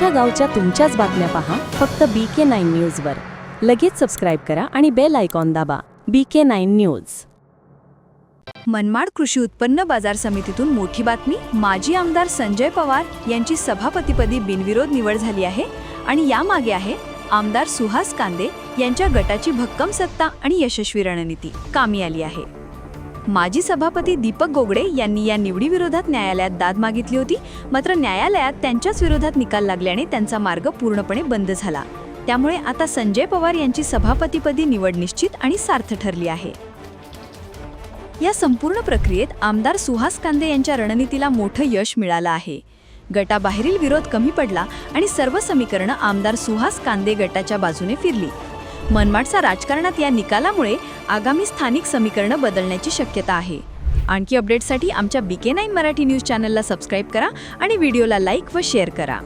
तुमच्या गावच्या तुमच्याच बातम्या पहा फक्त बी के नाईन न्यूजवर लगेच सबस्क्राईब करा आणि बेल आयकॉन दाबा. B K nine news Manmad कृषी उत्पन्न बाजार समितीतून मोठी बातमी माजी आमदार संजय पवार यांची सभापतीपदी बिनविरोध निवड झाली आहे आणि यामागे आहे आमदार सुहास कांदे यांच्या गटाची भक्कम सत्ता आणि यशस्वी रणनीती. कामी आली आहे. माजी सभापती दीपक गोगडे यांनी या निवडीविरोधात न्यायालयात दाद मागितली होती. मात्र न्यायालयात त्यांच्याच विरोधात निकाल लागल्याने त्यांचा मार्ग पूर्णपणे बंद झाला. त्यामुळे आता संजय पवार यांची सभापतीपदी निवड निश्चित आणि सार्थ ठरली आहे. या संपूर्ण प्रक्रियेत आमदार सुहास कांदे यांच्या रणनीतीला मोठं यश मिळालं आहे. गटाबाहेरील विरोध कमी पडला आणि सर्व समीकरणं आमदार सुहास कांदे गटाच्या बाजूने फिरली. मनमाडचा राजकारणात या निकालामुळे आगामी स्थानिक समीकरणं बदलण्याची शक्यता आहे. आणखी अपडेटसाठी आमच्या B K nine Marathi news चॅनलला सबस्क्राईब करा आणि व्हिडिओला लाईक व शेअर करा.